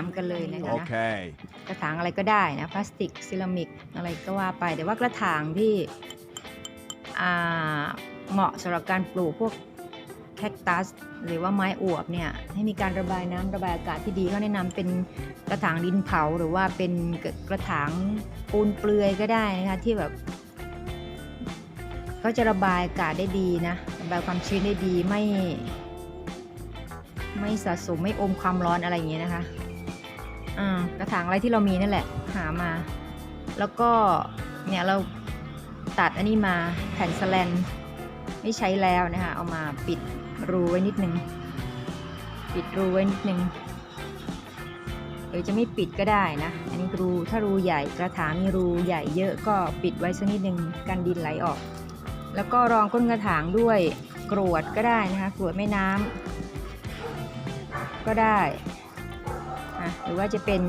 ามกันเลยนะคะ Okay. กระถางอะไรก็ได้นะพลาสติกเซรามิกอะไรก็ว่าไป แต่ว่ากระถางที่อ่าเหมาะสำหรับการปลูกพวกแคคตัสหรือว่าไม้อวบเนี่ยให้มีการระบายน้ำระบายอากาศที่ดีก็แนะนำเป็นกระถางดินเผาหรือว่าเป็นกระถางปูนเปลือยก็ได้นะคะที่แบบ ก็จะระบายอากาศได้ดีนะระบายความชื้นได้ดีไม่ ไม่สะสมไม่อมความร้อนอะไรอย่างเงี้ยนะคะ อ่ากระถางอะไรที่เรามีนั่นแหละ หามา แล้วก็เนี่ยเราตัดอันนี้มาแผ่นสแลนไม่ใช้แล้วนะคะเอามาปิดรูไว้นิดนึง ปิดรูไว้นิดนึงหรือจะไม่ปิดก็ได้นะ อันนี้รูถ้ารูใหญ่กระถางมีรูใหญ่เยอะก็ปิดไว้สักนิดนึงกันดินไหลออก แล้วก็รองก้นกระถางด้วยกรวดก็ได้นะคะกรวดแม่น้ำก็ได้ หรือว่าจะเป็น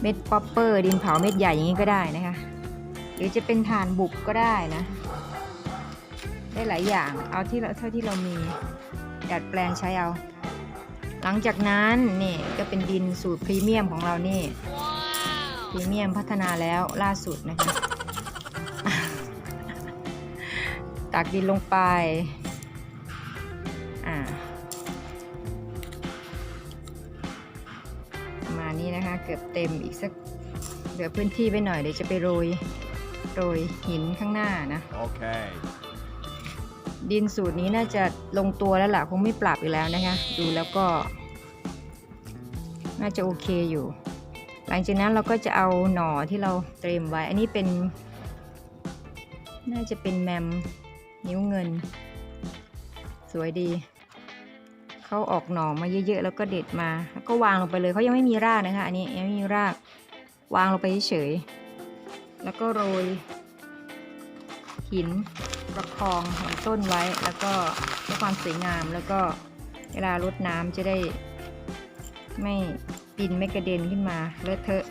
เม็ดป๊อปเปอร์ ดินเผาเม็ดใหญ่อย่างนี้ก็ได้นะคะ หรือจะเป็นถ่านบุกก็ได้นะ ได้หลายอย่างเอาที่เราเท่าที่เรามีดัดแปลงใช้เอา หลังจากนั้นนี่ก็เป็นดินสูตรพรีเมียมของเรานี่พรีเมียมพัฒนาแล้วล่าสุดนะคะ ตักดินลงไป กือบเต็มอีกสักเหลือพื้นที่ไปหน่อยเดี๋ยวจะไปโรยโรยหินข้างหน้านะ Okay. ดินสูตรนี้น่าจะลงตัวแล้วล่ะคงไม่ปรับอีกแล้วนะคะ ดูแล้วก็ น่าจะโอเคอยู่ หลังจากนั้นเราก็จะเอาหน่อที่เราเตรียมไว้ อันนี้เป็น น่าจะเป็นแมมนิ้วเงิน สวยดี เขาออกหน่อมาเยอะๆแล้วก็เด็ดมาแล้วก็วางลงไปเลยเขายังไม่มีรากนะคะ อันนี้ยังไม่มีรากวางลงไปเฉยๆแล้วก็โรย หินประคองลำต้นไว้ แล้วก็เพื่อความสวยงามแล้วก็เวลารดน้ำจะได้ ไม่ดินไม่กระเด็นขึ้นมาเลอะเทอะ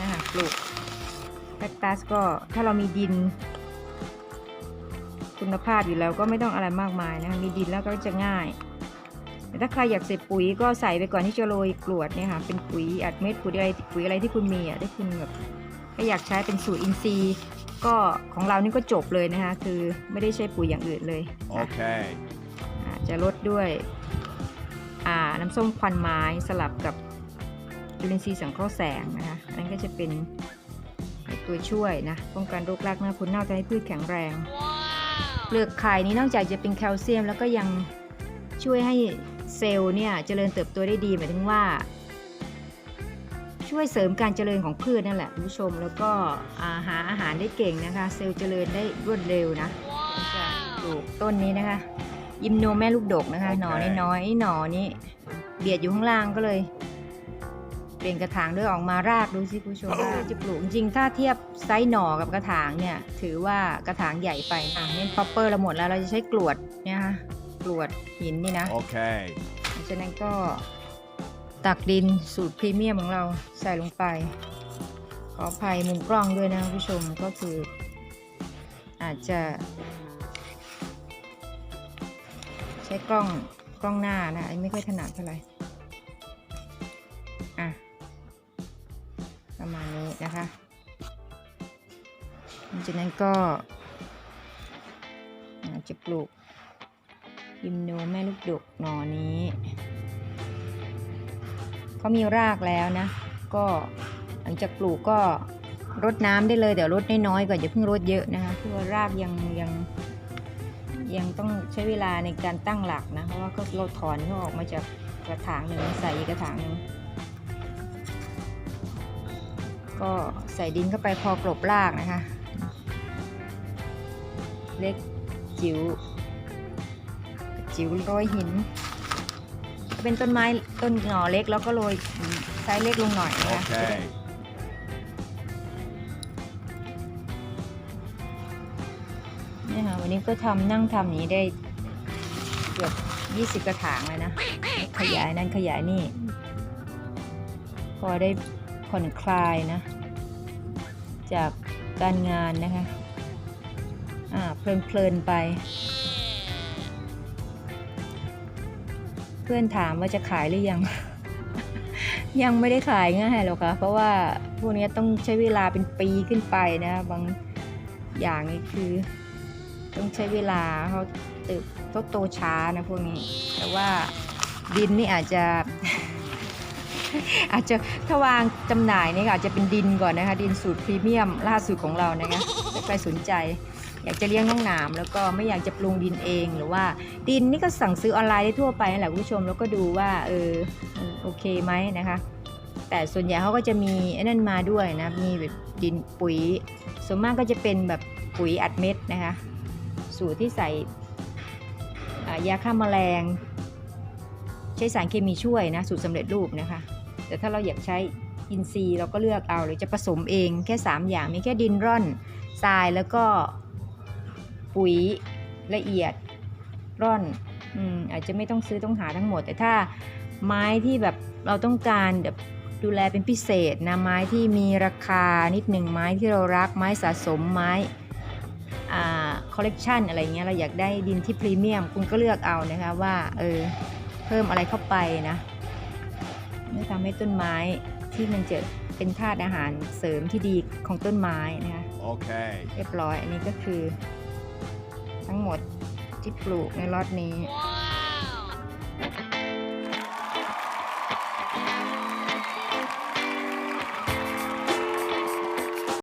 นะคะปลูกแคคตัสก็ถ้าเรามีดิน คุณภาพอยู่แล้วก็ไม่ต้องอะไรมากมายนะคะมีดินแล้วก็จะง่าย แต่ถ้าใครอยากใส่ปุ๋ยก็ใส่ไปก่อนที่จะโรยกรวดเนี่ยค่ะเป็นปุ๋ยอัดเม็ดปุ๋ยอะไรปุ๋ยอะไรที่คุณมีอะที่คุณแบบถ้าอยากใช้เป็นสูตรอินทรีย์ก็ของเรานี่ก็จบเลยนะคะคือไม่ได้ใช้ปุ๋ยอย่างอื่นเลยนะ Okay. อ่าจะลดด้วยอ่าน้ำส้มควันไม้สลับกับจุลินทรีย์สังเคราะห์แสงนะคะอันนั้นก็จะเป็นตัวช่วยนะป้องกันโรครากเน่าคุณเน่าทำให้พืชแข็งแรง เปลือกไข่นี้นอกจากจะเป็นแคลเซียม แล้วก็ยังช่วยให้เซลล์เนี่ยเจริญเติบโตได้ดีหมายถึงว่า ช่วยเสริมการเจริญของพืชนั่นแหละคุณผู้ชมแล้วก็าหาอาหารได้เก่งนะคะ เซลล์เจริญได้รวดเร็วนะปลูกต้นนี้นะคะยิมโนแม่ลูกดกนะคะ หนอน้อยหนอนี้เบียดอยู่ข้างล่างก็เลย เปลี่ยนกระถางด้วยออกมารากดูสิคุณผู้ชมว่าจะปลูกจริงๆถ้าเทียบไซส์หน่อกับกระถางเนี่ยถือว่ากระถางใหญ่ไปอะเน้นพอปเปอร์เราหมดแล้วเราจะใช้กรวดเนี่ยนะคะกรวดหินนี่นะ Okay. หลังจากนั้นก็ตักดินสูตรพรีเมียมของเราใส่ลงไป ขออภัยมุมกล้องด้วยนะคุณผู้ชมก็คือ อาจจะ ใช้กล้องกล้องหน้านะอันนี้ไม่ค่อยถนัดเท่าไหร่ จากนั้นก็จะปลูกยิมโนแม่ลูกดกหนอนี้เขามีรากแล้วนะ ก็หลังจากปลูกก็รดน้ำได้เลยเดี๋ยวรดน้อยๆก่อนอย่าเพิ่งรดเยอะนะคะเพราะว่ารากยังยังยังต้องใช้เวลาในการตั้งหลักนะเพราะว่าเขาเราถอนเขาออกมาจากกระถางหนึ่งใส่อีกกระถางหนึ่งก็ใส่ดินเข้าไปพอกลบรากนะคะ เล็กจิ๋วจิ๋วโรยหิน เป็นต้นไม้ต้นหน่อเล็กแล้วก็โรยไซส์เล็กลงหน่อยนะคะ Okay. เนี่ยค่ะวันนี้ก็ทำนั่งทำอย่างนี้ได้เกือบ20 กระถางเลยนะ ขยายนั่นขยายนี่ พอได้ผ่อนคลายนะ จากการงานนะคะอ่า เพลินๆไป เพื่อนถามว่าจะขายหรือยัง ยังไม่ได้ขายง่ายหรอกค่ะ เพราะว่าพวกนี้ต้องใช้เวลาเป็นปีขึ้นไปนะ บางอย่างนี่คือ ต้องใช้เวลาเขาเติบเขาโตช้านะพวกนี้ แต่ว่าดินนี่อาจจะ อาจจะถ้าวางจำหน่ายนี่อาจจะเป็นดินก่อนนะคะ ดินสูตรพรีเมียมล่าสุดของเรานะคะใครสนใจ อยากจะเลี้ยงน้องหนามแล้วก็ไม่อยากจะปรุงดินเอง หรือว่าดินนี่ก็สั่งซื้อออนไลน์ได้ทั่วไปนั่นแหละคุณผู้ชมแล้วก็ดูว่าเออโอเคไหมนะคะ แต่ส่วนใหญ่เขาก็จะมีไอ้นั่นมาด้วยนะมีแบบดินปุ๋ย ส่วนมากก็จะเป็นแบบปุ๋ยอัดเม็ดนะคะ สูตรที่ใส่ยาฆ่าแมลง ใช้สารเคมีช่วยนะสูตรสำเร็จรูปนะคะ แต่ถ้าเราอยากใช้อินทรีย์เราก็เลือกเอาหรือจะผสมเองแค่ 3 อย่างมีแค่ดินร่อนทรายแล้วก็ ปุ๋ยละเอียดร่อนอืมอาจจะไม่ต้องซื้อต้องหาทั้งหมด แต่ถ้าไม้ที่แบบเราต้องการแบบดูแลเป็นพิเศษนะไม้ที่มีราคานิดหนึ่งไม้ที่เรารักไม้สะสมไม้อ่าคอลเลกชันอะไรเงี้ยเราอยากได้ดินที่พรีเมียมคุณก็เลือกเอานะคะว่าเออเพิ่มอะไรเข้าไปนะไม่ทำให้ต้นไม้ที่มันจะเป็นธาตุอาหารเสริมที่ดีของต้นไม้นะคะ Okay. เรียบร้อยอันนี้ก็คือ ทั้งหมดที่ปลูกในลอดนี้